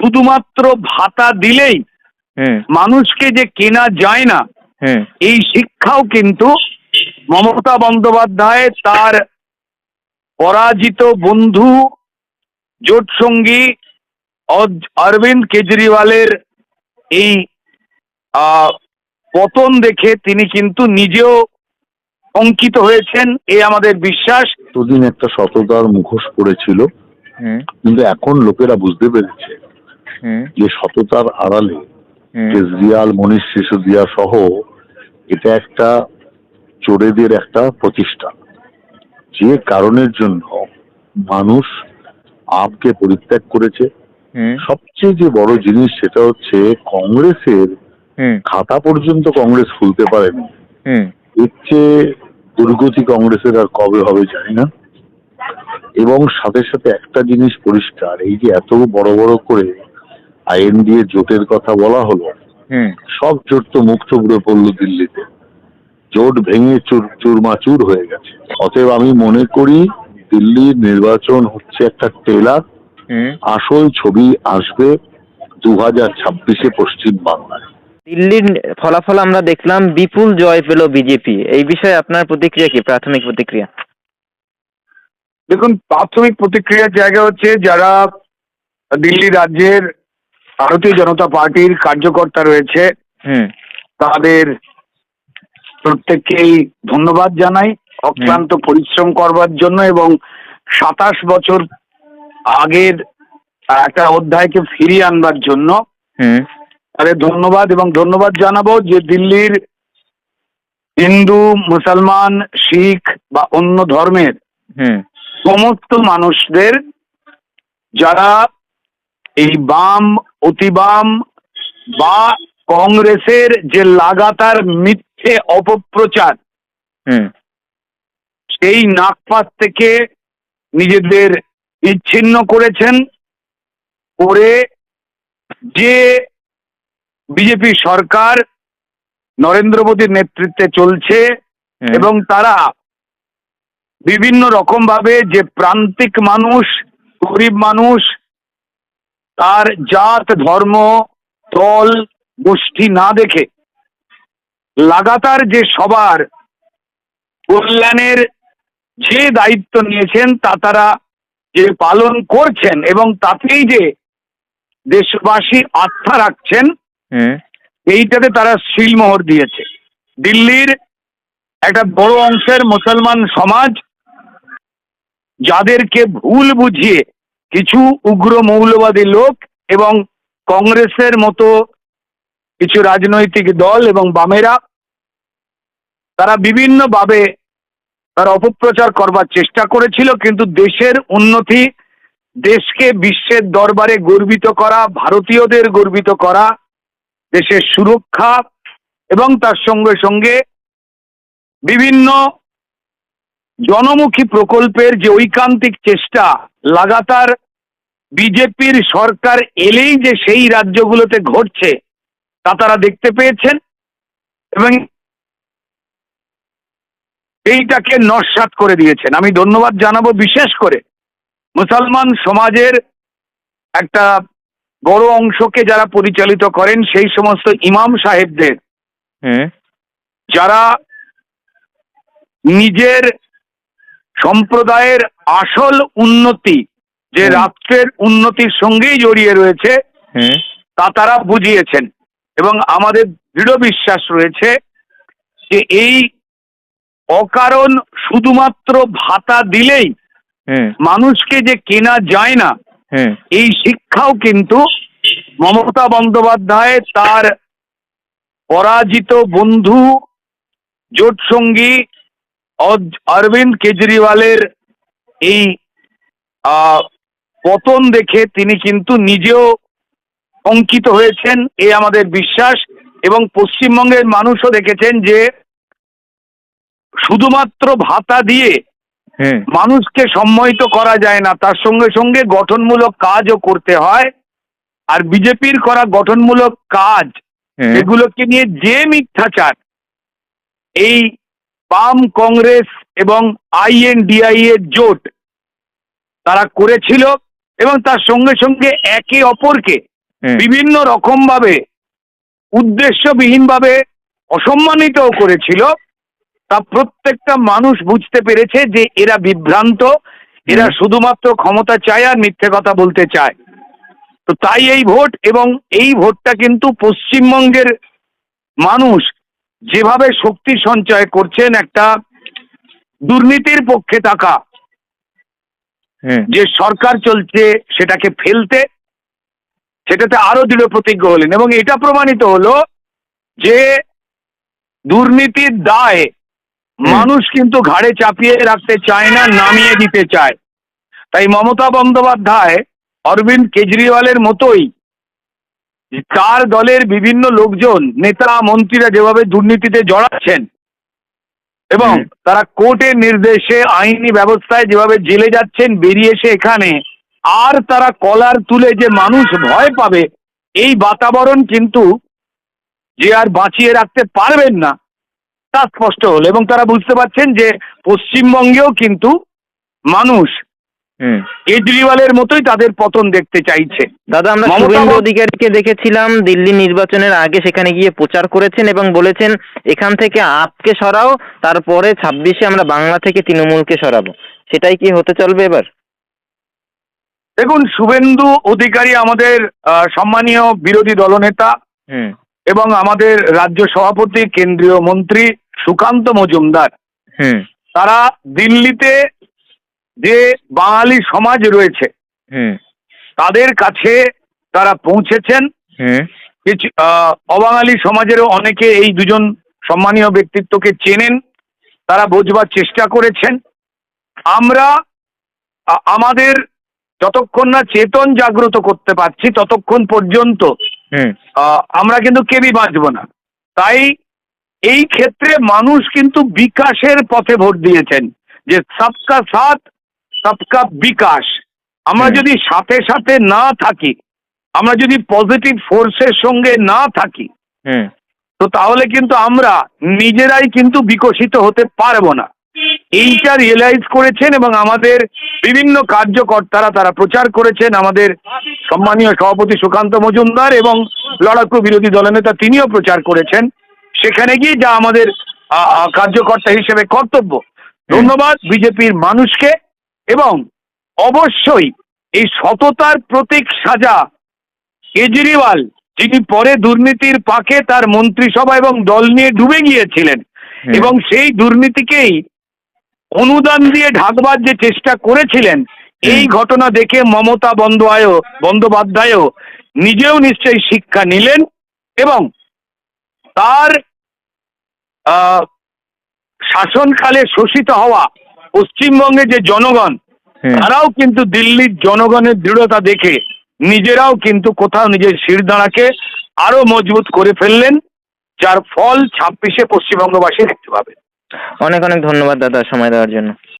শুধুমাত্র ভাতা দিলেই মানুষকে যে কেনা যায় না এই শিক্ষাও কিন্তু মমতা বন্দ্যোপাধ্যায় তার পরাজিত বন্ধু জোট সঙ্গী অরবিন্দ কেজরিওয়ালের এই আহ, পতন দেখে তিনি কিন্তু নিজেও অঙ্কিত হয়েছেন এ আমাদের বিশ্বাস। দুদিন একটা সততার মুখোশ পড়েছিল। হুম কিন্তু এখন লোকেরা বুঝতে পেরেছে। যে সততার আড়ালে হুম। কেজরিওয়াল মনীষ সিসোদিয়া সহ এটা একটা চোরেদের একটা প্রতিষ্ঠান যে কারণের জন্য মানুষ আপকে পরিত্যাগ করেছে। সবচেয়ে যে বড় জিনিস সেটা হচ্ছে কংগ্রেসের খাতা পর্যন্ত কংগ্রেস খুলতে পারেনি। এর চেয়ে দুর্গতি কংগ্রেসের আর কবে হবে জানি না। এবং সাথে সাথে একটা জিনিস পরিষ্কার এই যে এত বড় বড় করে আইএনডিএ জোটের কথা বলা হলো সব জোট তো মুখ থুবড়ে পড়ল দিল্লিতে। জোট ভেঙে চুর চুরমাচুর হয়ে গেছে। অতএব আমি মনে করি দিল্লির নির্বাচন হচ্ছে একটা টেলার আসল ছবি আসবে দু হাজার ছাব্বিশে পশ্চিম বাংলায়। দিল্লির ফলাফল আমরা দেখলাম বিপুল জয় পেল বিজেপি এই বিষয়ে আপনার প্রতিক্রিয়া কি প্রাথমিক প্রতিক্রিয়া? দেখুন প্রাথমিক প্রতিক্রিয়ার জায়গা হচ্ছে যারা দিল্লি রাজ্যের ভারতীয় জনতা পার্টির কার্যকর্তা রয়েছে। তাদের প্রত্যেককেই ধন্যবাদ জানাই। অক্লান্ত পরিশ্রম করবার জন্য এবং সাতাশ বছর আগের একটা অধ্যায়কে ফিরিয়ে আনবার জন্য। হুম। তাদের ধন্যবাদ এবং ধন্যবাদ জানাব যে দিল্লির হিন্দু মুসলমান শিখ বা অন্য ধর্মের সমস্ত মানুষদের যারা এই বাম অতিবাম বা কংগ্রেসের যে লাগাতার মিথ্যে অপপ্রচার সেই নাকপাত থেকে নিজেদের বিচ্ছিন্ন করেছেন করে যে বিজেপি সরকার নরেন্দ্র মোদীর নেতৃত্বে চলছে এবং তারা বিভিন্ন রকম ভাবে যে প্রান্তিক মানুষ গরিব মানুষ তার জাত ধর্ম দল গোষ্ঠী না দেখে লাগাতার যে সবার কল্যাণের যে দায়িত্ব নিয়েছেন তা তারা যে পালন করছেন এবং তাতেই যে দেশবাসী আস্থা রাখছেন হুম এইটাতে তারা শিলমোহর দিয়েছে। দিল্লির একটা বড় অংশের মুসলমান সমাজ যাদেরকে ভুল বুঝিয়ে কিছু উগ্র মৌলবাদী লোক এবং কংগ্রেসের মতো কিছু রাজনৈতিক দল এবং বামেরা, তারা বিভিন্নভাবে তার অপপ্রচার করবার চেষ্টা করেছিল, কিন্তু দেশের উন্নতি, দেশকে বিশ্বের দরবারে গর্বিত করা, ভারতীয়দের গর্বিত করা, দেশের সুরক্ষা এবং তার সঙ্গে সঙ্গে বিভিন্ন জনমুখী প্রকল্পের যে ঐকান্তিক চেষ্টা লাগাতার বিজেপির সরকার এলেই যে সেই রাজ্যগুলোতে ঘটছে তা তারা দেখতে পেয়েছেন এবং এইটাকে নস্বাত করে দিয়েছেন। আমি ধন্যবাদ জানাব বিশেষ করে মুসলমান সমাজের একটা বড় অংশকে যারা পরিচালিত করেন সেই সমস্ত ইমাম সাহেবদের। হুম যারা নিজের সম্প্রদায়ের আসল উন্নতি যে। রাষ্ট্রের উন্নতির সঙ্গেই জড়িয়ে রয়েছে তা তারা বুঝিয়েছেন। এবং আমাদের দৃঢ় বিশ্বাস রয়েছে যে এই অকারণ শুধুমাত্র ভাতা দিলেই মানুষকে যে কেনা যায় না এই শিক্ষাও কিন্তু মমতা বন্দ্যোপাধ্যায় তার পরাজিত বন্ধু জোট সঙ্গী অজ- অরবিন্দ কেজরিওয়ালের এই পতন দেখে তিনি কিন্তু নিজেও অঙ্কিত হয়েছেন এ আমাদের বিশ্বাস। এবং পশ্চিমবঙ্গের মানুষও দেখেছেন যে শুধুমাত্র ভাতা দিয়ে হুম মানুষকে সম্মোহিত করা যায় না তার সঙ্গে সঙ্গে গঠনমূলক কাজও করতে হয়। আর বিজেপির করা গঠনমূলক কাজ এগুলোকে নিয়ে যে মিথ্যাচার এই বাম কংগ্রেস এবং আইএনডিআই এর জোট তারা করেছিল এবং তার সঙ্গে সঙ্গে একে অপরকে বিভিন্ন রকম ভাবে উদ্দেশ্যবিহীন ভাবে অসম্মানিত করেছিল। তা প্রত্যেকটা মানুষ বুঝতে পেরেছে যে এরা বিভ্রান্ত এরা শুধুমাত্র ক্ষমতা চায় আর মিথ্যে কথা বলতে চায়। তো তাই এই ভোট এবং এই ভোটটা কিন্তু পশ্চিমবঙ্গের মানুষ যেভাবে শক্তি সঞ্চয় করছেন একটা দুর্নীতির পক্ষে থাকা। যে সরকার চলছে সেটাকে ফেলতে সেটাতে আরও দৃঢ় প্রতিজ্ঞ হলেন এবং এটা প্রমাণিত হলো যে দুর্নীতির দায় মানুষ কিন্তু ঘাড়ে চাপিয়ে রাখতে চায় না নামিয়ে দিতে চায়। তাই মমতা বন্দ্যোপাধ্যায় অরবিন্দ কেজরিওয়ালের মতোই তার দলের বিভিন্ন লোকজন নেতা মন্ত্রীরা যেভাবে দুর্নীতিতে জড়াচ্ছেন এবং তারা কোর্টের নির্দেশে আইনি ব্যবস্থায় যেভাবে জেলে যাচ্ছেন বেরিয়ে এসে এখানে আর তারা কলার তুলে যে মানুষ ভয় পাবে এই বাতাবরণ কিন্তু যে আর বাঁচিয়ে রাখতে পারবেন না তা স্পষ্ট হলো। এবং তারা বুঝতে পারছেন যে পশ্চিমবঙ্গেও কিন্তু মানুষ কেজরিওয়ালের মতোই তাদের পতন দেখতে চাইছে। দাদা আমরা শুভেন্দু অধিকারীকে দেখেছিলাম দিল্লি নির্বাচনের আগে সেখানে গিয়ে প্রচার করেছেন এবং বলেছেন এখান থেকে আপকে সরাও তারপরে ছাব্বিশে আমরা বাংলা থেকে তৃণমূলকে সরাবো। সেটাই কি হতে চলবে এবার? দেখুন শুভেন্দু অধিকারী আমাদের আহ, সম্মানীয় বিরোধী দলনেতা হুম। এবং আমাদের রাজ্য সভাপতি কেন্দ্রীয় মন্ত্রী সুকান্ত মজুমদার। হুম। তারা দিল্লিতে যে বাঙালি সমাজ রয়েছে তাদের কাছে তারা পৌঁছেছেন। কিছু অবাঙালি সমাজেরও অনেকে এই দুজন সম্মানীয় ব্যক্তিত্বকে চেনেন তারা বোঝবার চেষ্টা করেছেন। আমরা আমাদের যতক্ষণ না চেতন জাগ্রত করতে পারছি ততক্ষণ পর্যন্ত আমরা কিন্তু কেবি বাঁচব না। তাই এই ক্ষেত্রে মানুষ কিন্তু বিকাশের পথে ভোট দিয়েছেন যে সবকা সাথ সবকা বিকাশ। আমরা যদি সাথে সাথে না থাকি আমরা যদি পজিটিভ ফোর্সের সঙ্গে না থাকি তো তাহলে কিন্তু আমরা নিজেরাই কিন্তু বিকশিত হতে পারব না। এইটা রিয়েলাইজ করেছেন এবং আমাদের বিভিন্ন কার্যকর্তারা তারা প্রচার করেছেন। আমাদের সম্মানীয় সভাপতি সুকান্ত মজুমদার এবং লড়াকু বিরোধী দলনেতা তিনিও প্রচার করেছেন। সেখানে গিয়ে যা আমাদের কার্যকর্তা হিসেবে কর্তব্য। ধন্যবাদ বিজেপির মানুষকে। এবং অবশ্যই এই সততার প্রতীক সাজা কেজরিওয়াল যিনি পরে দুর্নীতির পাকে তার মন্ত্রিসভা এবং দল নিয়ে ডুবে গিয়েছিলেন। এবং সেই দুর্নীতিকেই অনুদান দিয়ে ঢাকবার যে চেষ্টা করেছিলেন এই ঘটনা দেখে মমতা বন্দ্যোপাধ্যায় বন্দ্যোপাধ্যায়ও নিজেও নিশ্চয়ই শিক্ষা নিলেন এবং তার শাসনকালে শোষিত হওয়া পশ্চিমবঙ্গে যে জনগণ তারাও কিন্তু দিল্লির জনগণের দৃঢ়তা দেখে নিজেরাও কিন্তু কোথাও নিজের শিরদাঁড়াকে আরও মজবুত করে ফেললেন যার ফল ছাব্বিশে পশ্চিমবঙ্গবাসী দেখতে পাবে। অনেক অনেক ধন্যবাদ দাদা সময় দেওয়ার জন্য।